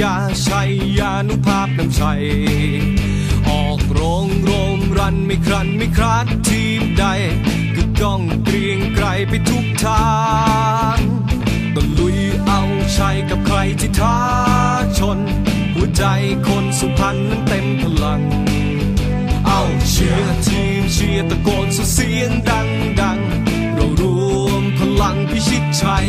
ยาชัยยาหนุภาพน้ำใสออกโรงโรมรันไม่ครันไม่ครานทีมใด ก็ก้องเกรียงไกรไปทุกทางตะลุยเอาชัยกับใครที่ท้าชน หัวใจคนสุพรรณนั้นเต็มพลัง เอาเชียร์ทีมเชียร์ตะโกนสุดเสียงดังดังๆเรารวมพลังพิชิตชัย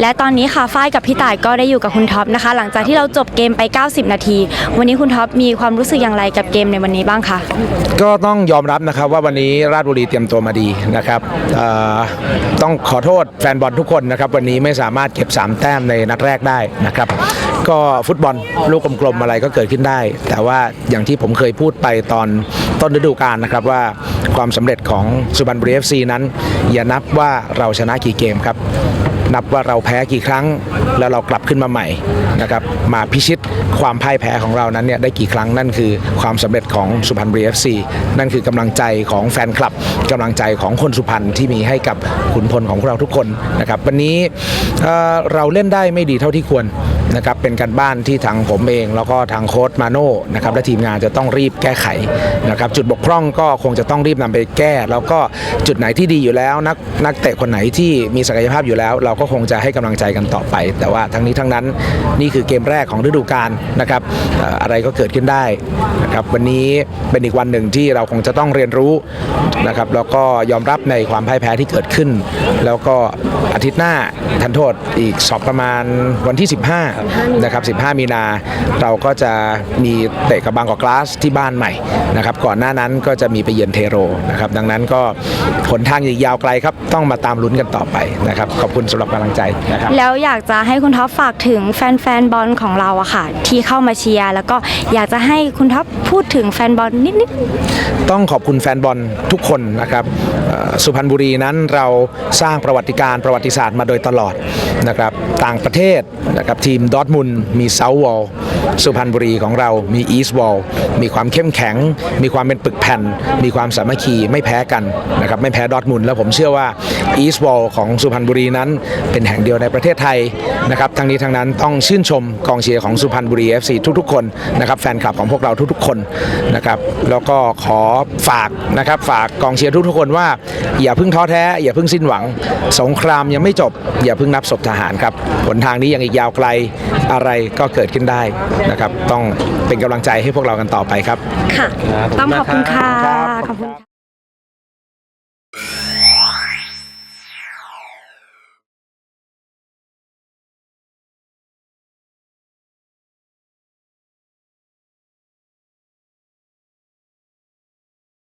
และตอนนี้ค่ะฝ้ายกับพี่ต่ายก็ได้อยู่กับคุณท็อปนะคะ หลังจากที่เราจบเกมไป 90 นาที วันนี้คุณท็อปมีความรู้สึกอย่างไรกับเกมในวันนี้บ้างคะก็ต้องยอมรับนะครับว่าวันนี้ราชบุรีเตรียมตัวมาดีนะครับต้องขอโทษแฟนบอลทุกคนนะครับวันนี้ไม่สามารถเก็บ 3 แต้มในนัดแรกได้นะครับก็ฟุตบอลลูกกลมๆอะไรก็เกิดขึ้นได้ แต่ว่าอย่างที่ผมเคยพูดไปตอนต้นฤดูกาลนะครับว่าความสำเร็จของสุพรรณบุรีเอฟซีนั้น อย่านับว่าเราชนะกี่เกมครับ นับว่าเราแพ้กี่ครั้ง แล้วเรากลับขึ้นมาใหม่นะครับมาพิชิตความพ่ายแพ้ของเรานั้นเนี่ยได้กี่ครั้งนั่นคือความสำเร็จของสุพรรณบุรีเอฟซีนั่นคือกำลังใจของแฟนคลับกำลังใจของคนสุพรรณที่มีให้กับขุนพลของพวกเราทุกคนนะครับวันนี้เราเล่นได้ไม่ดีเท่าที่ควรนะครับเป็นการบ้านที่ทางผมเอง แล้วก็ทางโค้ชมาโน่นะครับและทีมงานจะต้องรีบแก้ไขนะครับจุดบกพร่องก็คงจะต้องรีบนำไปแก้ แล้วก็จุดไหนที่ดีอยู่แล้วนักนักเตะคนไหนที่มีศักยภาพอยู่แล้วเราก็คงจะให้กำลังใจกันต่อไป แต่ว่าทั้งนี้ทั้งนั้นนี่คือเกมแรกของฤดูกาลนะครับเอ่ออะไรก็เกิดขึ้นได้นะครับวันนี้เป็นอีกวันหนึ่งที่เราคงจะต้องเรียนรู้นะครับแล้วก็ยอมรับในความพ่ายแพ้ที่เกิดขึ้น แล้วก็อาทิตย์หน้าทันโทษอีกสอบประมาณวันที่ 15นะครับ15 มีนาเราก็จะมีเตะกับบางกอกกลาสที่บ้านใหม่นะครับก่อนหน้านั้นก็จะมีไปเยือนเทโรนะครับดังนั้นก็ผลทางอีกยาวไกลครับต้องมาตามลุ้นกันต่อไปนะครับขอบคุณสำหรับกำลังใจนะครับแล้วอยากจะให้คุณท็อปฝากถึงแฟนๆบอลของเราอะค่ะ ที่เข้ามาเชียร์แล้วก็อยากจะให้คุณท็อปพูดถึงแฟนบอลนิดๆต้องขอบคุณแฟนบอลทุกคนนะครับเอ่อสุพรรณบุรีนั้นเราสร้างประวัติการณ์ประวัติศาสตร์มาโดยตลอด นะครับต่างประเทศนะครับทีมดอทมุนมีเซาวอลสุพรรณบุรีของเรามีอีสวอลมีความเข้มแข็ง มีความเป็นปึกแผ่น มีความสามัคคีไม่แพ้กันนะครับไม่แพ้ดอทมุนแล้วผมเชื่อว่าอีสวอลของสุพรรณบุรีนั้น เป็นแห่งเดียวในประเทศไทยนะครับทั้งนี้ทั้งนั้นต้องชื่นชมกองเชียร์ของสุพรรณบุรี FC ทุกๆ คนนะครับแฟนคลับของพวกเราทุกๆ คนนะครับแล้วก็ขอฝากนะครับฝากกองเชียร์ทุกๆคนว่าอย่าเพิ่งท้อแท้อย่าเพิ่งสิ้นหวัง สงครามยังไม่จบ อย่าเพิ่งนับศพทหารครับหนทางนี้ยังอีกยาวไกลอะไรก็เกิดขึ้นได้นะครับ ต้องเป็นกำลังใจให้พวกเรากันต่อไปครับ ค่ะครับต้องขอบคุณค่ะครับขอบคุณค่ะ